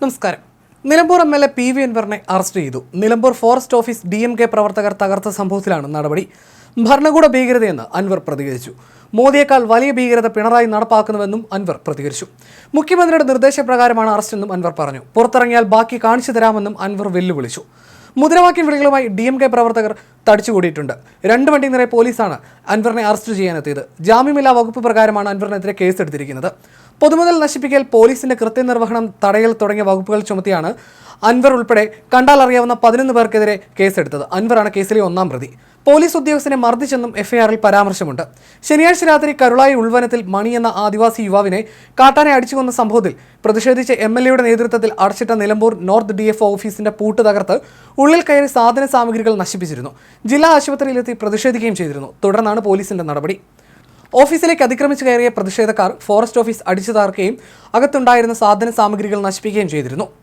നമസ്കാരം. Nilambur M L A P V അൻവറിനെ arrest ചെയ്തു. Nilambur forest office D M K പ്രവർത്തകർ തകർത്ത സംഭവത്തിലാണ് നടപടി. ഭരണകൂട ഭീകരതയെന്ന് അൻവർ പ്രതികരിച്ചു. മോദിയേക്കാൾ വലിയ ഭീകരത പിണറായി നടപ്പാക്കുന്നുവെന്നും അൻവർ പ്രതികരിച്ചു. മുഖ്യമന്ത്രിയുടെ നിർദ്ദേശപ്രകാരമാണ് അറസ്റ്റെന്നും അൻവർ പറഞ്ഞു. പുറത്തിറങ്ങിയാൽ ബാക്കി കാണിച്ചു തരാമെന്നും അൻവർ വെല്ലുവിളിച്ചു. മുദ്രാവാക്യം വിളികളുമായി ഡി എം കെ പ്രവർത്തകർ തടിച്ചുകൂടിയിട്ടുണ്ട്. രണ്ട് വണ്ടി നിറയെ പോലീസാണ് അൻവറിനെ അറസ്റ്റ് ചെയ്യാനെത്തിയത്. ജാമ്യമില്ലാ വകുപ്പ് പ്രകാരമാണ് അൻവറിനെതിരെ കേസെടുത്തിരിക്കുന്നത്. പൊതുമുതൽ നശിപ്പിക്കൽ പോലീസിന്റെ കൃത്യനിർവഹണം തടയൽ തുടങ്ങിയ വകുപ്പുകൾ ചുമത്തിയാണ് അൻവർ ഉൾപ്പെടെ കണ്ടാൽ അറിയാവുന്ന പതിനൊന്ന് പേർക്കെതിരെ കേസെടുത്തത്. അൻവറാണ് കേസിലെ ഒന്നാം പ്രതി. പോലീസ് ഉദ്യോഗസ്ഥനെ മർദ്ദിച്ചെന്നും എഫ്ഐആറിൽ പരാമർശമുണ്ട്. ശനിയാഴ്ച രാത്രി കരുളായി ഉൾവനത്തിൽ മണി എന്ന ആദിവാസി യുവാവിനെ കാട്ടാനെ അടിച്ചു കൊന്ന സംഭവത്തിൽ പ്രതിഷേധിച്ച് എം എൽ എയുടെ നേതൃത്വത്തിൽ അടച്ചിട്ട നിലമ്പൂർ നോർത്ത് ഡി എഫ് ഓഫീസിന്റെ പൂട്ട് തകർത്ത് ഉള്ളിൽ കയറി സാധന സാമഗ്രികൾ നശിപ്പിച്ചിരുന്നു. ജില്ലാ ആശുപത്രിയിലെത്തി പ്രതിഷേധിക്കുകയും ചെയ്തിരുന്നു. തുടർന്നാണ് പോലീസിന്റെ നടപടി. ഓഫീസിലേക്ക് അതിക്രമിച്ചു കയറിയ പ്രതിഷേധക്കാർ ഫോറസ്റ്റ് ഓഫീസ് അടിച്ചു അകത്തുണ്ടായിരുന്ന സാധന സാമഗ്രികൾ നശിപ്പിക്കുകയും ചെയ്തിരുന്നു.